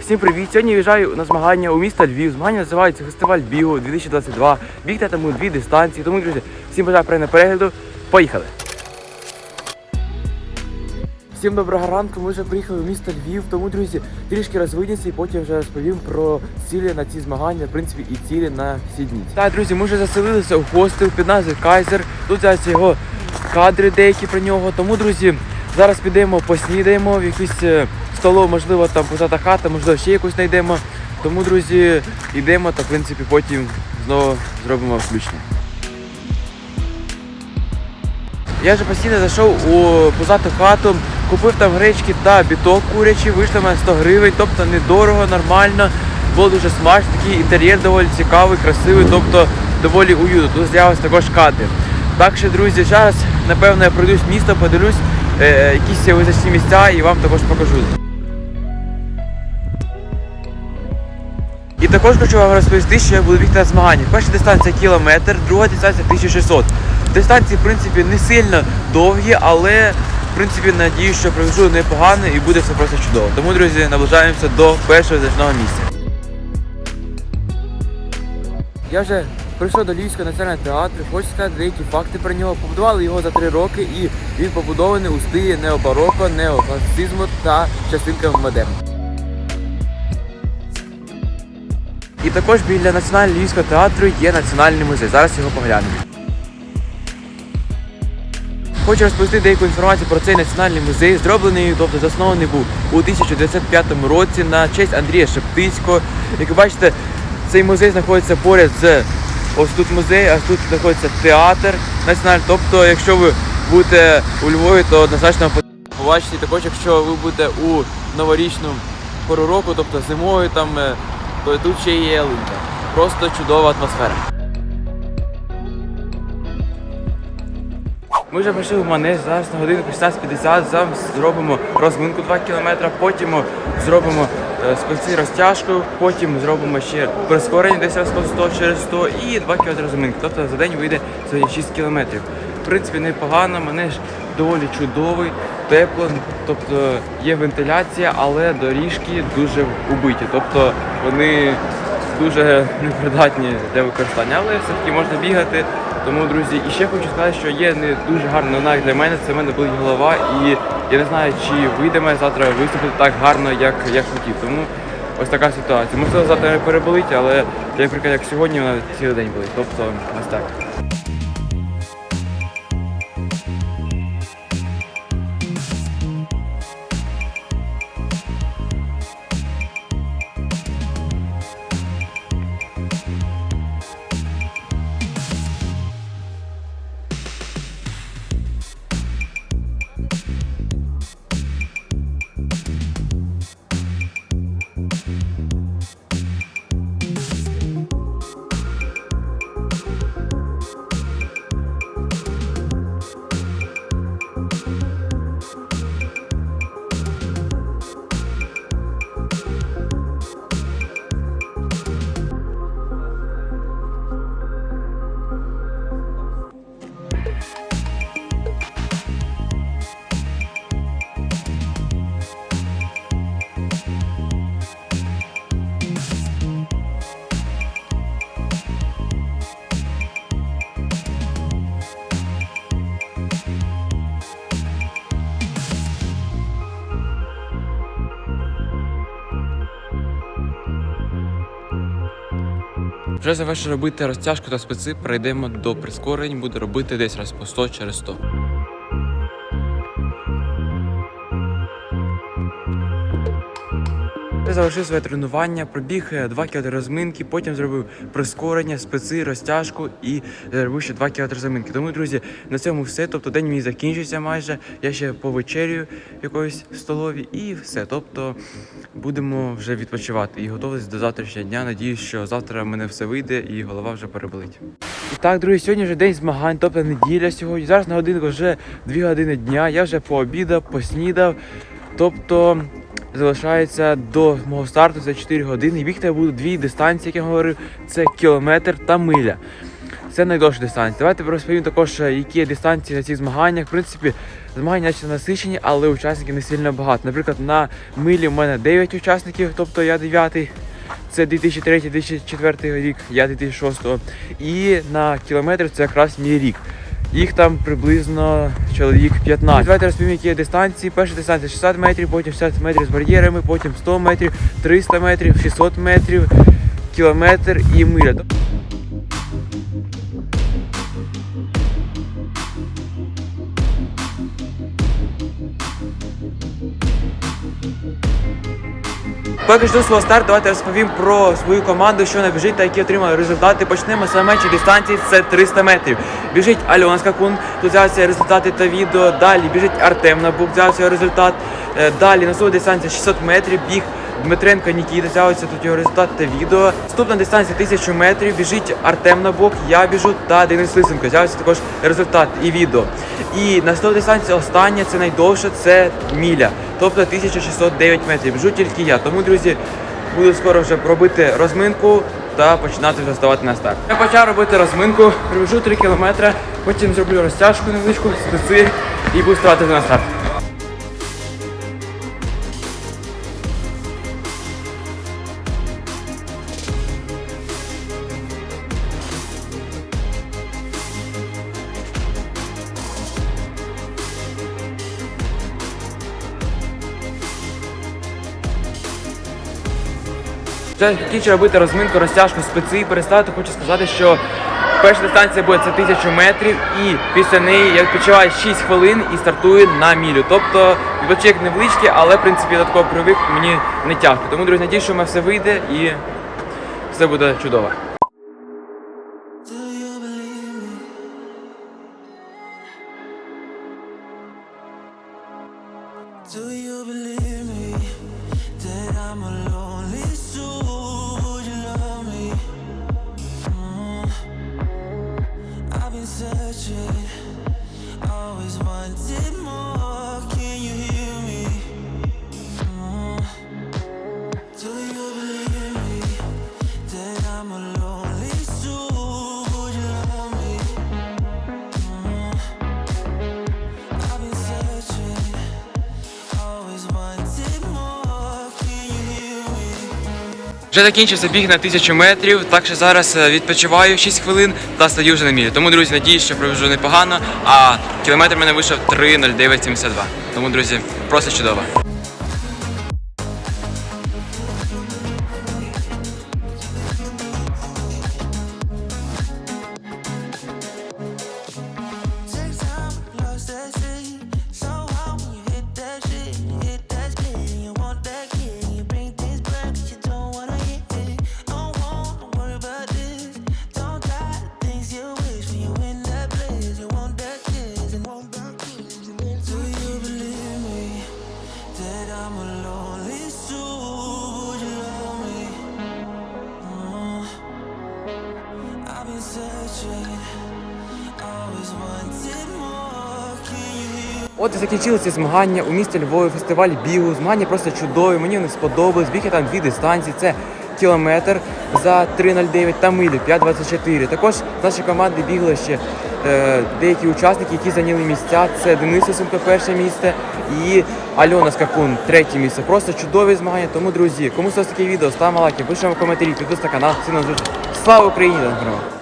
Всім привіт! Сьогодні в'їжджаю на змагання у місто Львів. Змагання називаються Фестиваль бігу 2022. Бігти тому дві дистанції. Тому, друзі, всім бажаю приємного перегляду. Поїхали! Всім доброго ранку. Ми вже приїхали в місто Львів. Тому, друзі, трішки розвидніться і потім вже розповім про цілі на ці змагання, в принципі, і цілі на всі дні. Так, друзі, ми вже заселилися у хостел під назвою Кайзер. Тут зараз його кадри деякі про нього. Тому, друзі, зараз підемо поснідаємо в якусь е, столову, можливо, там позата хата, можливо, ще якусь знайдемо. Тому, друзі, йдемо та в принципі потім знову зробимо включення. Я вже постійно зайшов у позату хату, купив там гречки та біток курячий, вийшло мене 100 гривень, тобто недорого, нормально. Було дуже смачно, такий інтер'єр доволі цікавий, красивий, тобто доволі уютно. Тут з'явилися також кадри. Так що, друзі, зараз, напевно, я пройдусь місто, подивлюсь е, якісь визначні місця і вам також покажу. І також хочу вам розповісти, що я буду бігти на змаганнях. Перша дистанція кілометр, друга дистанція 1600. Дистанції, в принципі, не сильно довгі, але в принципі надію, що проведу непогано і буде все просто чудово. Тому, друзі, наближаємося до першого значного місця. Я вже прийшов до Львівського національного театру, хочу сказати деякі факти про нього. Побудували його за три роки і він побудований у стилі необароко, неокласицизму та частинками модерну. І також біля Національного Львівського театру є національний музей. Зараз його поглянемо. Хочу розповісти деяку інформацію про цей національний музей. Зроблений, тобто заснований був у 1905 році на честь Андрія Шептицького. Як ви бачите, цей музей знаходиться поряд з ось тут музей, а тут знаходиться театр національний. Тобто, якщо ви будете у Львові, то однозначно побачите. Також, якщо ви будете у новорічну пору року, тобто зимою, там е, то тут ще є ялинка. Просто чудова атмосфера. Ми вже прийшли в манеж, зараз на годину 16.50, зараз зробимо розминку 2 км, потім зробимо е, спеці розтяжку, потім зробимо ще прискорення десь раз по 100 через 100 і 2 км розминки. Тобто за день вийде сьогодні 6 км. В принципі, непогано, манеж доволі чудовий, тепло, тобто є вентиляція, але доріжки дуже убиті. Тобто вони дуже непридатні для використання, але все-таки можна бігати. Тому, друзі, і ще хочу сказати, що є не дуже гарна новина для мене. Це в мене болить голова, і я не знаю, чи вийде мене завтра виступити так гарно, як я хотів. Тому ось така ситуація. Можливо, завтра не переболить, але наприклад, як сьогодні, вона цілий день болить. Тобто ось так. Вже завершу робити розтяжку та специ, перейдемо до прискорень, буду робити десь раз по 100 через 100. Я завершив своє тренування, пробіг 2 км розминки, потім зробив прискорення, специ, розтяжку і зробив ще 2 км розминки. Тому, друзі, на цьому все. Тобто день мій закінчився майже. Я ще повечерю якоїсь столові і все. Тобто будемо вже відпочивати і готуватися до завтрашнього дня. Надіюсь, що завтра в мене все вийде і голова вже переболить. І так, друзі, сьогодні вже день змагань, тобто неділя сьогодні. Зараз на годинку вже 2 години дня. Я вже пообідав, поснідав. Тобто залишається до мого старту за 4 години. Бігти я дві дистанції, як я говорив, це кілометр та миля. це найдовша дистанція. Давайте розповім також, е, які є дистанції на цих змаганнях. В принципі, змагання наче насичені, але учасників не сильно багато. Наприклад, на милі в мене 9 учасників, тобто я 9. Це 2003-2004 рік, я 2006. І на кілометр це якраз мій рік. Їх там приблизно чоловік 15. Давайте розповім, які є дистанції. Перша дистанція 60 метрів, потім 60 метрів з бар'єрами, потім 100 метрів, 300 метрів, 600 метрів, кілометр і миля. Поки жду свого старту, давайте розповім про свою команду, що вона біжить та які отримали результати. Почнемо з найменшої дистанції, це 300 метрів. Біжить Альона Скакун, тут взявся результати та відео. Далі біжить Артем Набук, взявся результат. Далі на свою дистанцію 600 метрів, біг Дмитренко Нікіта, взявся тут його результат та відео. Наступна дистанція 1000 метрів, біжить Артем Набок, я біжу та Денис Лисенко. Взявся також результат і відео. І наступна дистанція остання, це найдовша, це міля. Тобто 1609 метрів. Біжу тільки я. Тому, друзі, буду скоро вже робити розминку та починати вже ставати на старт. Я почав робити розминку, пробіжу 3 кілометри, потім зроблю розтяжку невеличку, специ і буду ставати на старт. Вже закінчив робити розминку, розтяжку специ і перестати. Хочу сказати, що перша дистанція буде це 1000 метрів, і після неї я відпочиваю 6 хвилин і стартую на мілю. Тобто відпочинок невеличкий, але в принципі я такого привик мені не тяжко. Тому, друзі, надію, що в мене все вийде і все буде чудово. Do you believe me? That I'm a Вже закінчився біг на тисячу метрів, так що зараз е, відпочиваю 6 хвилин та стаю вже на мілі. Тому, друзі, надіюсь, що пробіжу непогано, а кілометр мене вийшов 3.0972. Тому, друзі, просто чудово. От і закінчилися змагання у місті Львові, фестиваль бігу. Змагання просто чудові. Мені вони сподобались. Біг я там дві дистанції. Це кілометр за 3.09 та милю 5.24. Також з нашої команди бігли ще е, деякі учасники, які зайняли місця. Це Денис Лисенко, перше місце, і Альона Скакун, третє місце. Просто чудові змагання. Тому, друзі, кому сподобалось таке відео, ставимо лайки, пишемо коментарі, підписуйтесь на канал. Всім на зустріч. Слава Україні! Дякую.